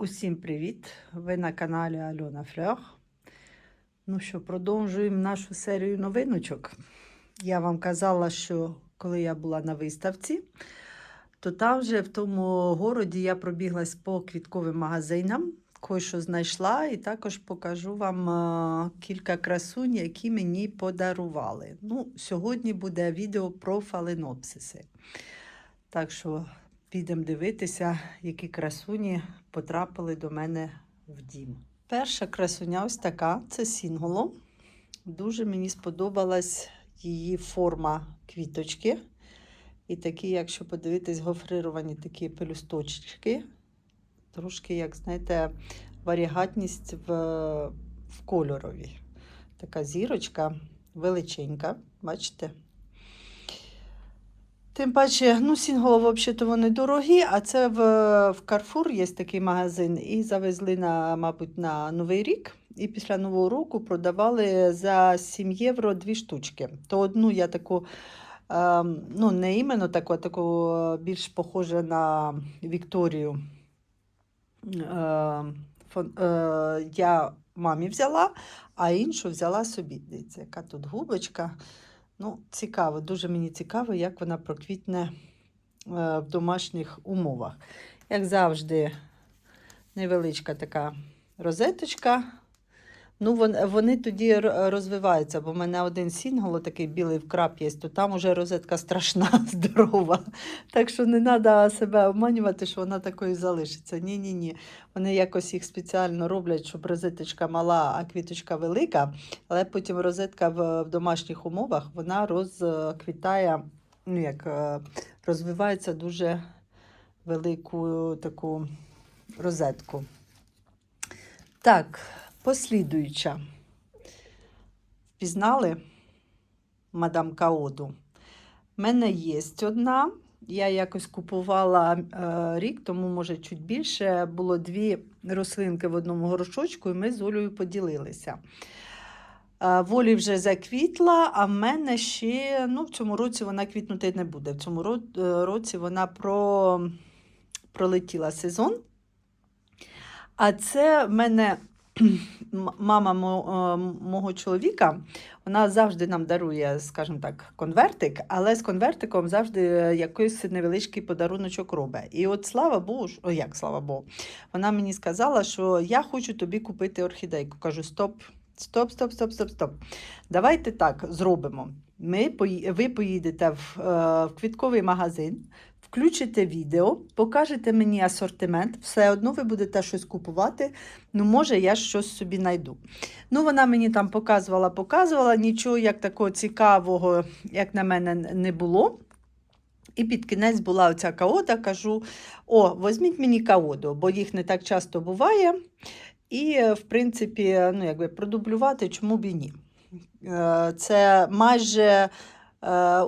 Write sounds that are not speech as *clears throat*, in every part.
Усім привіт! Ви на каналі Альона Фльох. Ну що, продовжуємо нашу серію новиночок. Я вам казала, що коли я була на виставці, то там вже в тому городі я пробіглась по квітковим магазинам, кое-що знайшла, і також покажу вам е, кілька красунь, які мені подарували. Ну, сьогодні буде відео про фаленопсиси. Так що підемо дивитися, які красуні потрапили до мене в дім. Перша красуня ось така це сінголо. Дуже мені сподобалась її форма квіточки. І такі, якщо подивитись, гофрировані такі пелюсточки. Трошки, як знаєте, варігатність в, в кольорові. Така зірочка величенька, бачите? Тим паче, ну, сінголо, взагалі, вони дорогі, а це в, в Carrefour є такий магазин, і завезли, на, мабуть, на Новий рік. І після Нового року продавали за 7 євро дві штучки. То одну я таку, е, ну, не іменно таку, а таку е, більш похожа на Вікторію. Е, фон, е, я мамі взяла, а іншу взяла собі. Дивіться, яка тут губочка. Ну, цікаво, дуже мені цікаво, як вона проквітне е, в домашніх умовах. Як завжди, невеличка така розеточка. Ну, вони, тоді розвиваються, бо в мене один сінгол, такий білий вкрап є, то там уже розетка страшна, *laughs* здорова. Так що не треба себе обманювати, що вона такою залишиться. Ні-ні ні. Вони якось їх спеціально роблять, щоб розеточка мала, а квіточка велика. Але потім розетка в, в домашніх умовах вона розквітає, ну як е, розвивається дуже велику таку розетку. Так, послідуюча. Впізнали мадам Каоду? У мене є одна. Я якось купувала е, рік, тому може чуть більше. Було дві рослинки в одному горошочку, і ми з Олею поділилися. Е, Волі вже заквітла, а в мене ще ну, в цьому році вона квітнути не буде. В цьому е, році вона про... пролетіла сезон. А це в мене мама е, мого чоловіка, вона завжди нам дарує, скажімо так, конвертик, але з конвертиком завжди якийсь невеличкий подаруночок робить. І от слава Богу, о, як слава Богу, вона мені сказала, що я хочу тобі купити орхідейку. Кажу, стоп, стоп, стоп, стоп, стоп, стоп. Давайте так зробимо. Ми, ви поїдете в, е, в квітковий магазин, включите відео, покажете мені асортимент, все одно ви будете щось купувати. Ну, може, я щось собі знайду. Ну, вона мені там показувала, показувала, нічого як такого цікавого, як на мене, не було. І під кінець була оця каода, кажу: о, візьміть мені каоду, бо їх не так часто буває. І, в принципі, ну, якби продублювати, чому б і ні. Е, Це майже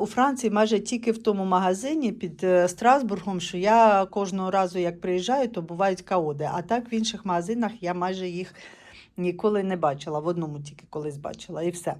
у Франції, майже тільки в тому магазині під е, Страсбургом, що я кожного разу, як приїжджаю, то бувають каоди. А так в інших магазинах я майже їх ніколи не бачила. В одному тільки колись бачила, і все.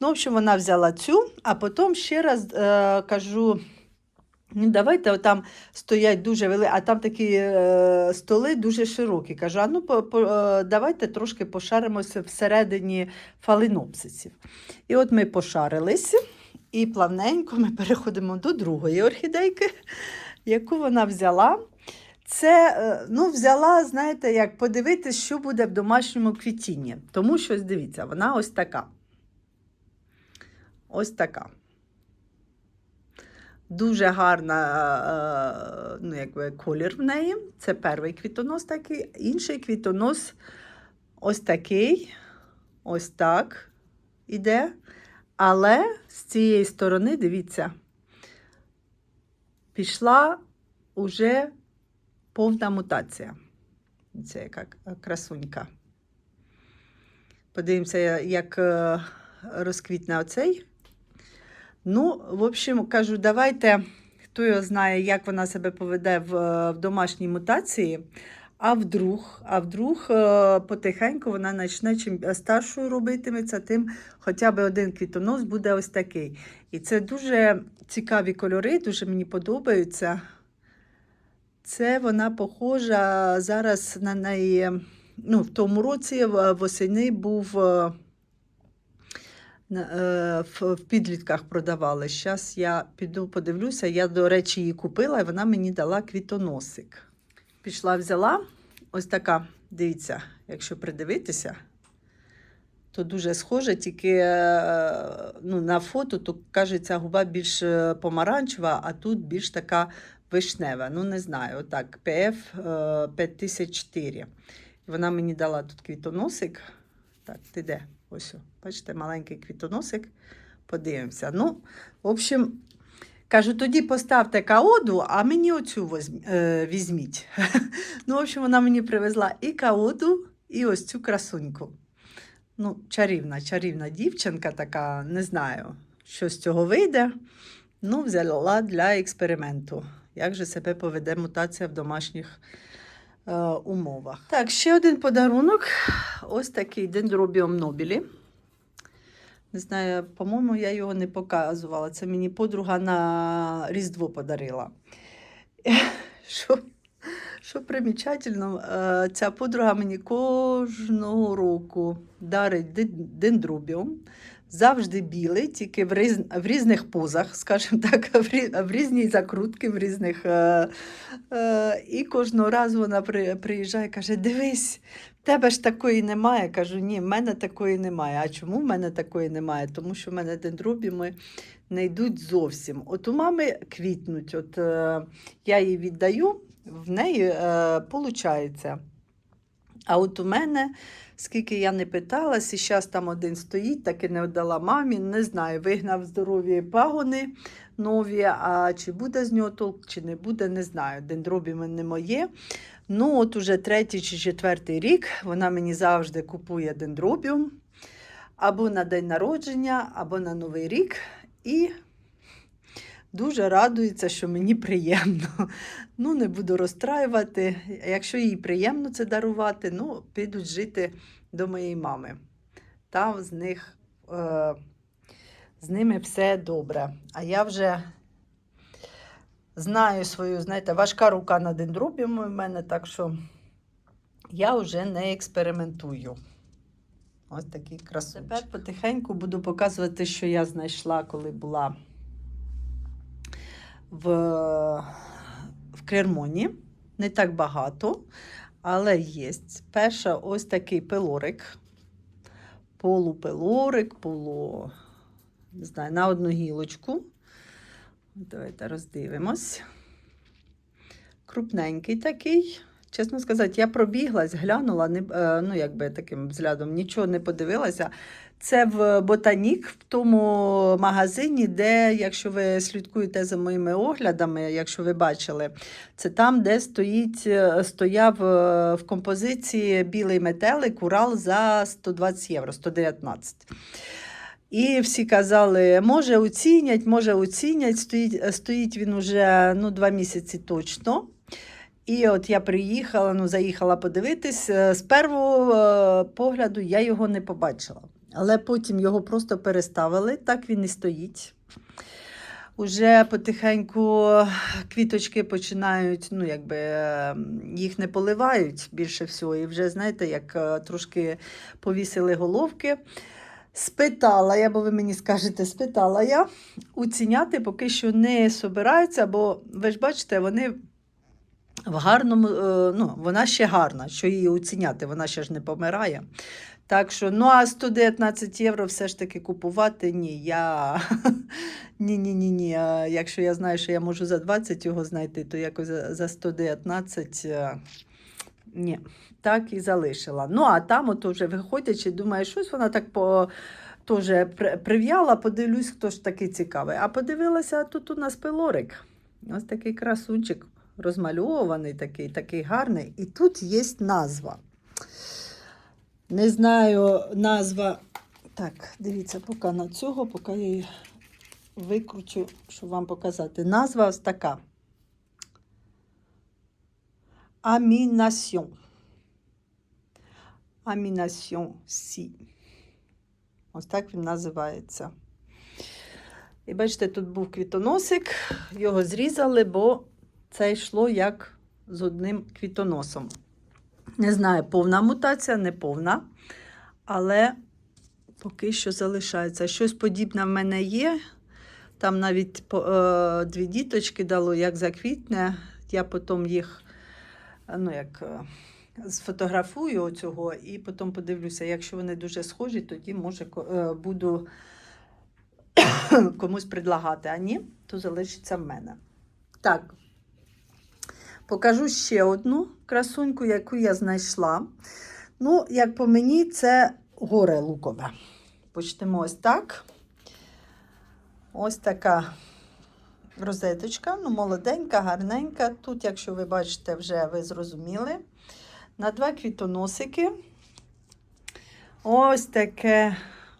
Ну, в общем, вона взяла цю, а потім ще раз е, кажу. Ну, давайте там стоять дуже великі, а там такі е, столи дуже широкі. Кажу, а ну по, по, е, давайте трошки пошаримося всередині фаленопсисів. І от ми пошарились, і плавненько ми переходимо до другої орхідейки, яку вона взяла. Це е, ну, взяла, знаєте, як подивитись, що буде в домашньому квітінні. Тому що, дивіться, вона ось така. Ось така. Дуже гарна е, ну, якби, колір в неї. Це перший квітонос такий. Інший квітонос ось такий, ось так іде. Але з цієї сторони, дивіться, пішла уже повна мутація. Це яка красунька. Подивимося, як е, розквітне оцей. Ну, в общем, кажу, давайте, хто його знає, як вона себе поведе в, в домашній мутації. А вдруг, а вдруг е, потихеньку вона почне чим старшою робитиметься, тим хоча б один квітонос буде ось такий. І це дуже цікаві кольори, дуже мені подобаються. Це вона похожа зараз на неї. Ну, в тому році восени був е, на- е, в, в підлітках продавали. Зараз я піду подивлюся. Я, до речі, її купила, і вона мені дала квітоносик. Пішла, взяла. Ось така, дивіться, якщо придивитися, то дуже схоже, тільки е, ну, на фото то кажеться губа більш е, помаранчева, а тут більш така вишнева. Ну, не знаю, отак, PF е, 5004. Вона мені дала тут квітоносик. Так, ти де? Ось, бачите, маленький квітоносик. Подивимося. Ну, в общем, кажу, тоді поставте каоду, а мені оцю е, візьміть. *laughs* ну, в общем, вона мені привезла і каоду, і ось цю красуньку. Ну, чарівна, чарівна дівчинка така, не знаю, що з цього вийде. Ну, взяла для експерименту. Як же себе поведе мутація в домашніх е, умовах. Так, ще один подарунок. Ось такий дендробіум нобілі. Не знаю, по-моєму, я його не показувала. Це мені подруга на Різдво подарила. *laughs* Що, що примічательно, е, ця подруга мені кожного року дарить де- дендробіум. Завжди білий, тільки в, різ, в різних позах, скажімо так, *laughs* в, рі, в різні закрутки, в різних. Е, е, і кожного разу вона при, приїжджає і каже: Дивись, тебе ж такої немає. Кажу, ні, в мене такої немає. А чому в мене такої немає? Тому що в мене дендробіми не йдуть зовсім. От у мами квітнуть. От е, я її віддаю, в неї е, виходить. А от у мене, скільки я не питалась, і зараз там один стоїть, так і не віддала мамі. Не знаю, вигнав здорові пагони нові, а чи буде з нього толк, чи не буде, не знаю. Дендробіуми не моє. Ну, от уже третій чи четвертий рік вона мені завжди купує дендробіум або на день народження, або на Новий рік. І дуже радується, що мені приємно. Ну, не буду розстраювати. Якщо їй приємно це дарувати, ну, підуть жити до моєї мами. Там з них е, з ними все добре. А я вже знаю свою, знаєте, важка рука на дендробіумі в мене, так що я вже не експериментую. Ось такий красунчик. Тепер потихеньку буду показувати, що я знайшла, коли була в, в Клермоні. Не так багато, але є. Перша ось такий пилорик. Полупилорик, полу, не знаю, на одну гілочку. Давайте роздивимось. Крупненький такий. Чесно сказати, я пробіглась, глянула, не, е, ну, якби таким взглядом, нічого не подивилася. Це в Ботанік, в тому магазині, де, якщо ви слідкуєте за моїми оглядами, якщо ви бачили, це там, де стоїть, е, стояв е, в композиції білий метелик Урал за 120 євро, 119. І всі казали, може оцінять, може оцінять. Стоїть, стоїть він уже ну, два місяці точно. І от я приїхала, ну, заїхала подивитись. Е, З першого погляду я його не побачила. Але потім його просто переставили, так він і стоїть. Уже потихеньку квіточки починають, ну, якби е, їх не поливають більше всього. І вже, знаєте, як е, трошки повісили головки. Спитала я, бо ви мені скажете, спитала я. Уціняти поки що не собираються, бо ви ж бачите, вони в гарному, е, ну, вона ще гарна, що її оціняти, вона ще ж не помирає. Так що, ну а 119 євро все ж таки купувати ні. Я *laughs* ні, ні, ні, ні. Якщо я знаю, що я можу за 20 його знайти, то якось за за 119 е, ні. Так і залишила. Ну, а там, от вже виходячи, думаю, щось вона так по. При- прив'яла, подивлюсь, хто ж такий цікавий. А подивилася, тут у нас пилорик. Ось такий красунчик, розмальований, такий, такий гарний. І тут є назва. Не знаю, назва. Так, дивіться, поки на цього, поки я її викручу, щоб вам показати. Назва ось така. Амінасьон. Амінасьон Сі. Ось так він називається. І бачите, тут був квітоносик, його зрізали, бо це йшло як з одним квітоносом. Не знаю, повна мутація, не повна, але поки що залишається. Щось подібне в мене є. Там навіть е, дві діточки дало, як заквітне. Я потім їх е, ну, як, е, сфотографую цього і потім подивлюся, якщо вони дуже схожі, тоді може е, буду *coughs* комусь предлагати, а ні, то залишиться в мене. Так, покажу ще одну красуньку, яку я знайшла. Ну, як по мені, це горе лукове. Почнемо ось так. Ось така розеточка, ну, молоденька, гарненька. Тут, якщо ви бачите, вже ви зрозуміли. На два квітоносики. Ось таке,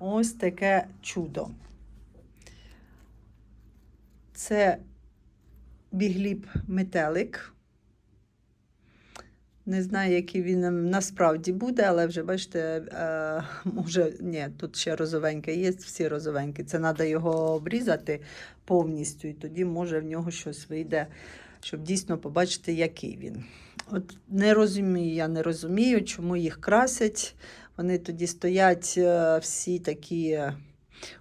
ось таке чудо. Це бігліб метелик. Не знаю, який він насправді буде, але вже бачите, е, може, ні, тут ще розовеньке є, всі розовенькі. Це треба його обрізати повністю, і тоді може в нього щось вийде, щоб дійсно побачити, який він. От не розумію, я не розумію, чому їх красять. Вони тоді стоять е, всі такі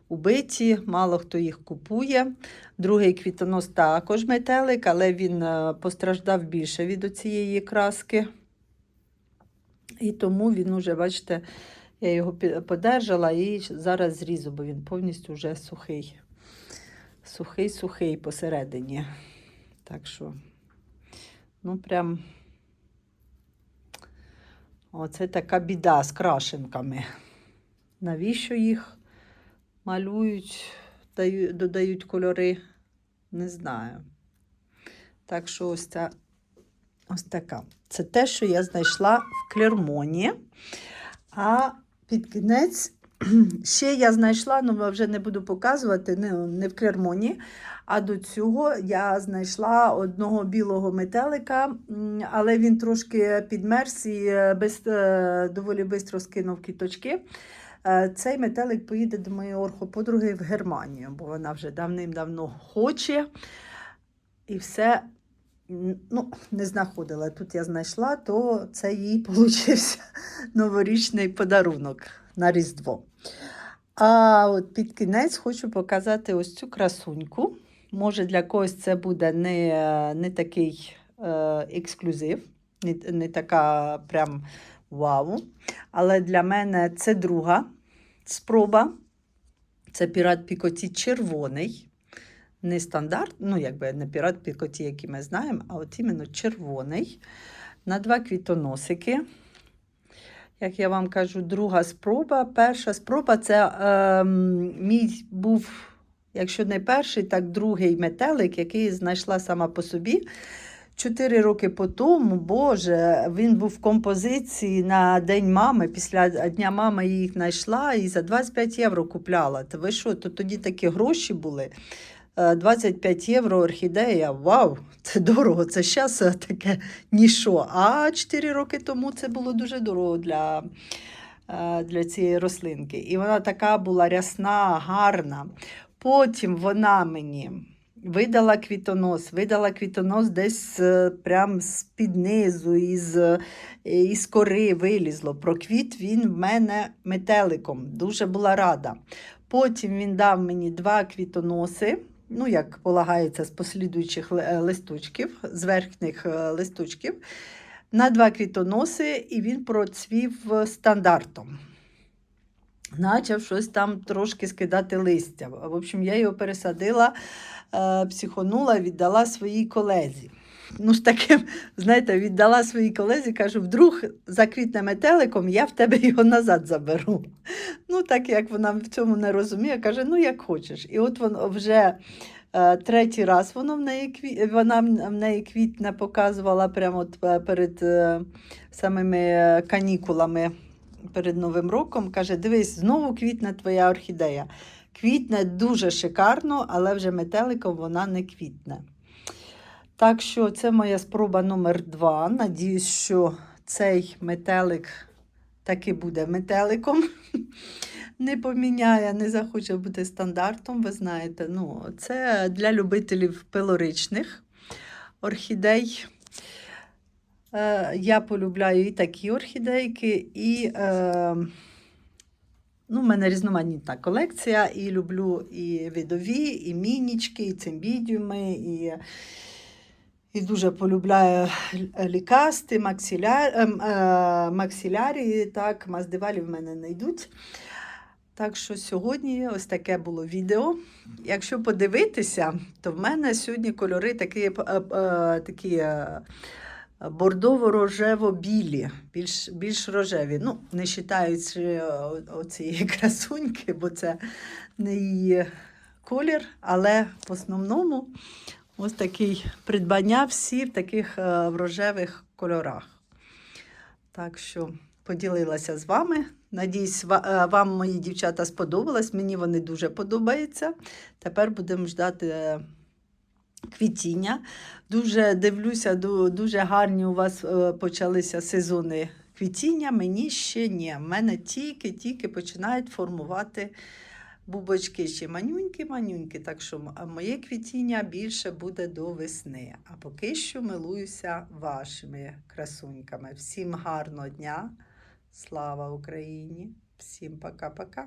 убиті, мало хто їх купує. Другий квітонос також метелик, але він е, постраждав більше від цієї краски. І тому він уже, бачите, я його подержала і зараз зрізу, бо він повністю вже сухий. Сухий, сухий посередині. Так що, ну, прям. Оце така біда з крашенками. Навіщо їх малюють, даю- додають кольори? Не знаю. Так що ось ця ось така. Це те, що я знайшла в Клермоні. А під кінець *clears throat* ще я знайшла, ну вже не буду показувати, не, не в Клермоні. А до цього я знайшла одного білого метелика, але він трошки підмерз і е, без, е, доволі швидко скинув кіточки. Е, Цей метелик поїде до моєї орхоподруги в Германію, бо вона вже давним-давно хоче. І все ну, не знаходила. Тут я знайшла, то це їй получився *laughs* новорічний подарунок на Різдво. А от під кінець хочу показати ось цю красуньку. Може, для когось це буде не, не такий е, ексклюзив, не, не така прям вау. Але для мене це друга спроба. Це пірат Пікоті червоний. Не стандарт, ну, якби не пірат Пікоті, який ми знаємо, а от іменно червоний. На два квітоносики. Як я вам кажу, друга спроба. Перша спроба це е, мій був, якщо не перший, так другий метелик, який знайшла сама по собі. Чотири роки по тому, Боже, він був в композиції на День мами. Після Дня мами їх знайшла і за 25 євро купляла. Та ви що, то тоді такі гроші були. Е, 25 євро орхідея. Вау, це дорого. Це зараз таке ніщо. А 4 роки тому це було дуже дорого для, е, для цієї рослинки. І вона така була рясна, гарна. Потім вона мені видала квітонос, видала квітонос десь е, прям з-під низу, із, е, із кори вилізло. Проквіт він в мене метеликом. Дуже була рада. Потім він дав мені два квітоноси. Ну, як полагається, з послідуючих е, листочків, з верхніх листочків, на два квітоноси, і він процвів стандартом. Почав щось там трошки скидати листя. В общем, я його пересадила, е, психонула, віддала своїй колезі. Ну, з таким, знаєте, віддала своїй колезі, кажу, вдруг заквітне метеликом, я в тебе його назад заберу. Ну, так як вона в цьому не розуміє, каже, ну як хочеш. І от воно вже е, третій раз воно в неї кві... вона в неї квітне показувала прямо от е, перед е, самими е, канікулами перед Новим роком. Каже: дивись, знову квітне твоя орхідея. Квітне дуже шикарно, але вже метеликом вона не квітне. Так що це моя спроба номер два. Надіюсь, що цей метелик таки буде метеликом. *laughs* Не поміняє, не захоче бути стандартом. Ви знаєте, ну, це для любителів пилоричних орхідей. Е, я полюбляю і такі орхідейки, і е, ну, в мене різноманітна колекція, і люблю і видові, і мінічки, і цимбідіуми, і, і дуже полюбляю лікасти, максиля, ем, е, так, маздивалі в мене не йдуть. Так що сьогодні ось таке було відео. Якщо подивитися, то в мене сьогодні кольори такі, е, е, такі бордово-рожево-білі, більш, більш рожеві. Ну, не вважаючи оцієї *laughs* красуньки, бо це не її колір, але в основному ось такий придбання всі в таких е, в рожевих кольорах. Так що поділилася з вами. Надіюсь, е, вам мої дівчата сподобалось. Мені вони дуже подобаються. Тепер будемо ждати е, квітіння. Дуже дивлюся, дуже гарні у вас е, почалися сезони квітіння. Мені ще ні. В мене тільки-тільки починають формувати бубочки ще манюньки-манюньки. Так що моє квітіння більше буде до весни. А поки що милуюся вашими красуньками. Всім гарного дня! Слава Україні! Всім пока-пока!